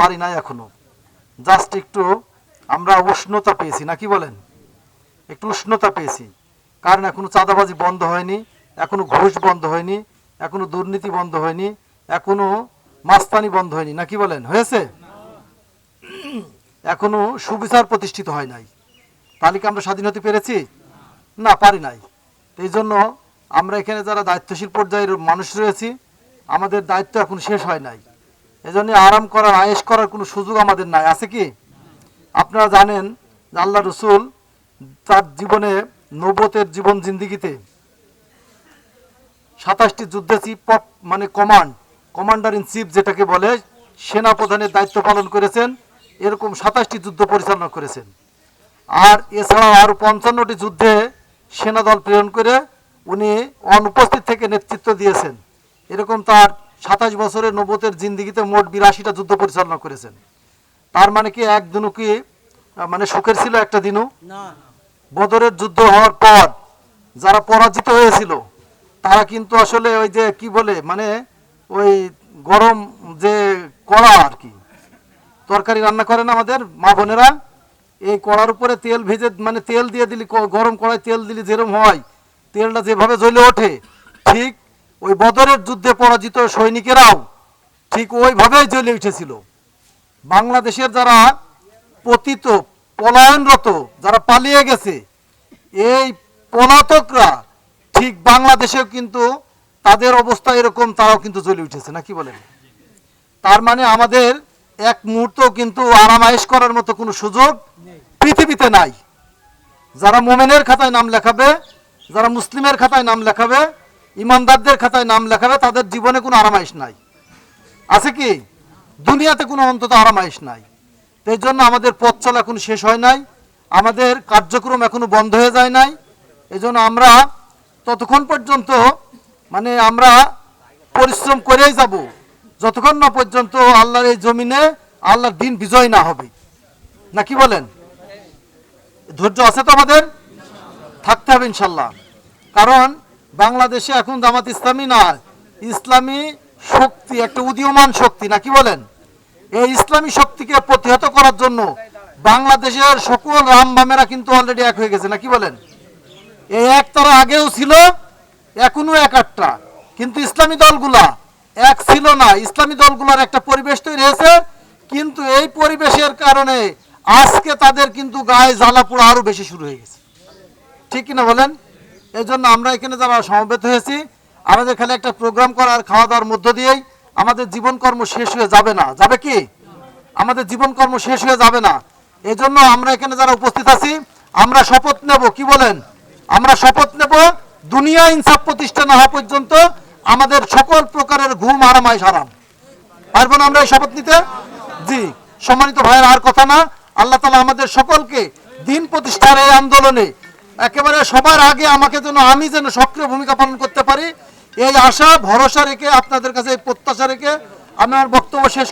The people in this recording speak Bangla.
পারি নাই এখনও। জাস্ট একটু আমরা উষ্ণতা পেয়েছি নাকি বলেন? একটু উষ্ণতা পেয়েছি। কারণ এখনও চাঁদাবাজি বন্ধ হয়নি, এখনও ঘুষ বন্ধ হয়নি, এখনও দুর্নীতি বন্ধ হয়নি, এখনও মাস্তানি বন্ধ হয়নি নাকি বলেন? হয়েছে? এখনও সুবিচার প্রতিষ্ঠিত হয় নাই। তাহলে কি আমরা স্বাধীন হতে পেরেছি? না, পারি নাই। এই জন্য আমরা এখানে যারা দায়িত্বশীল পর্যায়ের মানুষ রয়েছি, আমাদের দায়িত্ব এখন শেষ হয় নাই। এজন্য আরাম করার আয়েস করার কোনো সুযোগ আমাদের নাই। আছে কি? আপনারা জানেন যে আল্লাহ রসুল তার জীবনে নবতের জীবন জিন্দিগিতে সাতাশটি যুদ্ধে চিফ অফ মানে কমান্ড কমান্ডার ইন চিফ যেটাকে বলে সেনা প্রধানের দায়িত্ব পালন করেছেন, এরকম সাতাশটি যুদ্ধ পরিচালনা করেছেন। আর এছাড়াও আরও পঞ্চান্নটি যুদ্ধে সেনা দল প্রেরণ করে উনি অনুপস্থিত থেকে নেতৃত্ব দিয়েছেন। এরকম তার সাতাশ বছরের নবতের জিন্দিগিতে মোট বিরাশিটা যুদ্ধ পরিচালনা করেছেন। তার মানে কি এক দিনও কি মানে সুখের ছিল একটা দিনও? বদরের যুদ্ধ হওয়ার পর যারা পরাজিত হয়েছিল তারা কিন্তু আসলে ওই যে কি বলে মানে ওই গরম যে কড়া আর কি তরকারি রান্না করেন আমাদের মা বোনেরা এই কড়ার উপরে তেল ভেজে মানে তেল দিয়ে দিলি ক- গরম কড়ায় তেল দিলি যেরম হয় তেলটা যেভাবে জ্বলে ওঠে ঠিক ওই বদরের যুদ্ধে পরাজিত সৈনিকেরাও ঠিক ওইভাবেই জ্বলে উঠেছিল। বাংলাদেশের যারা পতিত, পলায়নরত, যারা পালিয়ে গেছে, এই পলাতকরা ঠিক বাংলাদেশেও কিন্তু তাদের অবস্থা এরকম, তারাও কিন্তু জ্বলে উঠেছে নাকি বলেন? তার মানে আমাদের এক মুহূর্ত কিন্তু আরামায়েশ করার মতো কোনো সুযোগ পৃথিবীতে নাই। যারা মোমেনের খাতায় নাম লেখাবে, যারা মুসলিমের খাতায় নাম লেখাবে ইমানদারদের খাতায় নাম লেখাবে তাদের জীবনে কোনো আরামায়েশ নাই। আছে কি? দুনিয়াতে কোনো অন্তত আরামায়েশ নাই। তো এই জন্য আমাদের পথ চলা এখন শেষ হয় নাই। আমাদের কার্যক্রম এখনও বন্ধ হয়ে যায় নাই। এই আমরা ততক্ষণ পর্যন্ত মানে আমরা পরিশ্রম করেই যাব। যতক্ষণ না পর্যন্ত আল্লাহর এই জমিনে আল্লাহর দিন বিজয় না হবে। না কি বলেন? ধৈর্য আছে তো আমাদের? থাকতে হবে ইনশাল্লাহ। কারণ বাংলাদেশে এখন জামাত ইসলামী না ইসলামী শক্তি, একটা উদীয়মান শক্তি, না কি বলেন? এই ইসলামী শক্তিকে প্রতিহত করার জন্য বাংলাদেশের সকল রামবামেরা কিন্তু অলরেডি এক হয়ে গেছে, না কি বলেন? এই এক তারা আগেও ছিল, এখনও এক আটটা। কিন্তু ইসলামী দলগুলা এক ছিল না। ইসলামী দলগুলার একটা পরিবেশ তৈরি হয়েছে, কিন্তু এই পরিবেশের কারণে আজকে তাদের কিন্তু গায়ে জ্বালা পোড়া আরও বেশি শুরু হয়ে গেছে। ঠিক কিনা বলেন? এই জন্য আমরা এখানে যারা সমবেত হয়েছি, আমাদের খালি একটা প্রোগ্রাম করার খাওয়া দাওয়ার মধ্য দিয়েই আমাদের জীবন কর্ম শেষ হয়ে যাবে না। যাবে কি? আমাদের জীবন কর্ম শেষ হয়ে যাবে না। এই জন্য আমরা এখানে যারা উপস্থিত আছি, আমরা শপথ নেব, কি বলেন? আমরা শপথ নেব, দুনিয়া ইনসাফ প্রতিষ্ঠা না হওয়া পর্যন্ত আমাদের সকল প্রকারের ঘুম আরামাই হারাম। পারব না আমরা এই শপথ নিতে? জি, সম্মানিত ভাইয়ের, আর কথা না। আল্লাহ তালা আমাদের সকলকে দিন প্রতিষ্ঠার এই আন্দোলনে একেবারে সবার আগে আমাকে যেন আমি যেন সক্রিয় ভূমিকা পালন করতে পারি, এই আশা, ভরসা রেখে আপনাদের কাছে এই প্রত্যাশা রেখে আমি আমার বক্তব্য শেষ।